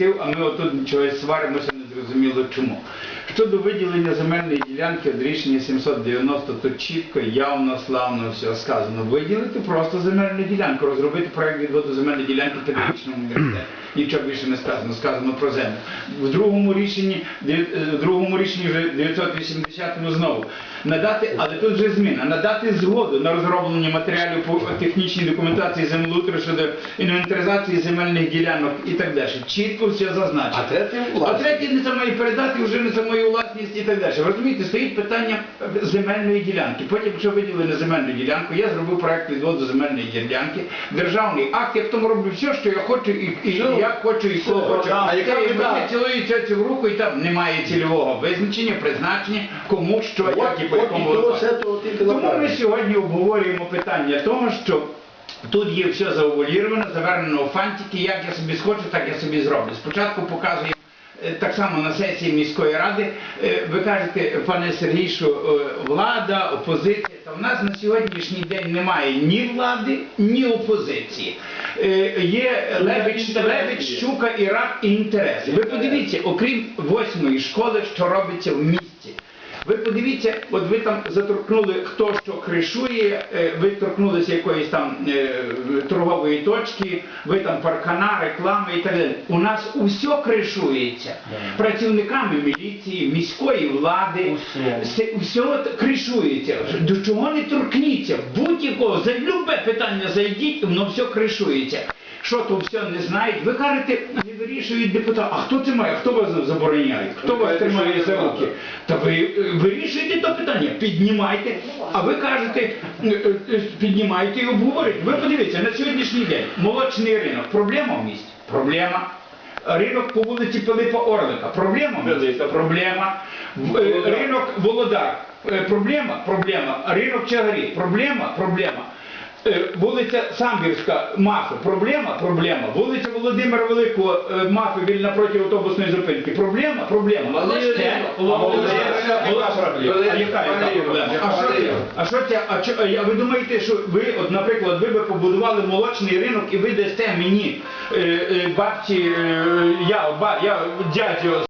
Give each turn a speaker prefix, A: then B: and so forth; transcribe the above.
A: Ми отут чогось сваримося, зрозуміло чому. Щодо виділення земельної ділянки від рішення 790, то чітко, явно, славно все сказано. Виділити просто земельну ділянку, розробити проект відводу земельної ділянки педагогічному університету. Нічого більше не сказано, сказано про землю. В другому рішенні, е, в другому рішенні вже 980-му знову. Надати, але тут вже зміна, надати згоду на розроблення матеріалів по технічній документації землеутру щодо інвентаризації земельних ділянок і так далі. Чітко все зазначено.
B: А третє
A: А третє не за мої передати, вже не за мою власність і так далі. Розумієте, стоїть питання земельної ділянки. Потім, якщо виділили на земельну ділянку, я зробив проект відводу земельної ділянки, державний акт, я в тому роблю все, що я хочу і, і, і як хочу, і коли хочу.
B: А яка мета?
A: вони цю руку, і там немає цільового визначення, призначення, кому, що, як і по якому випадку. Тому ми сьогодні обговорюємо питання того, що тут є все зауваліровано, завернено у фантики, як я собі схочу, так я собі зроблю. Спочатку показуємо е, так само на сесії міської ради. Е, Ви кажете, пане Сергій, що е, влада, опозиція. Та в нас на сьогоднішній день немає ні влади, ні опозиції. Е, Є Левич, Левич, щука і рак і інтереси. Ви подивіться, окрім восьмої школи, що робиться в місті. Ви подивіться, от ви там заторкнули, хто що кришує, е, ви торкнулися якоїсь там е, торгової точки, ви там паркана, реклами і так далі. У нас усе кришується. Працівниками міліції, міської влади, все, все от кришується. До чого не торкніться? Будь-якого, за любе питання зайдіть, воно все кришується. Що то все не знають? Ви кажете, не вирішують депутати. А хто це має? Хто вас забороняє? Хто вас тримає за руки? Та ви е, вирішуєте то питання, піднімайте. А ви кажете, е, е, піднімайте і обговорюйте. Ви подивіться, на сьогоднішній день молочний ринок. Проблема в місті? Проблема. Ринок по вулиці Пилипа Орлика. Проблема? Велика проблема. В- е, Ринок Володар. Проблема? Проблема. Ринок Чагарі. Проблема? Проблема. Е, Вулиця Самбірська, Мафи. Проблема? Проблема. Вулиця Володимира Великого, е, Мафи, біля напроти автобусної зупинки. Проблема? Проблема.
B: Молодець.
A: Це-
B: А молодець.
A: Молодець. А яка яка проблема? А що це? А що це? А чо- а ви думаєте, що ви, от, наприклад, ви би побудували молочний ринок і ви дасте мені е, бабці, я, ба, я дядьо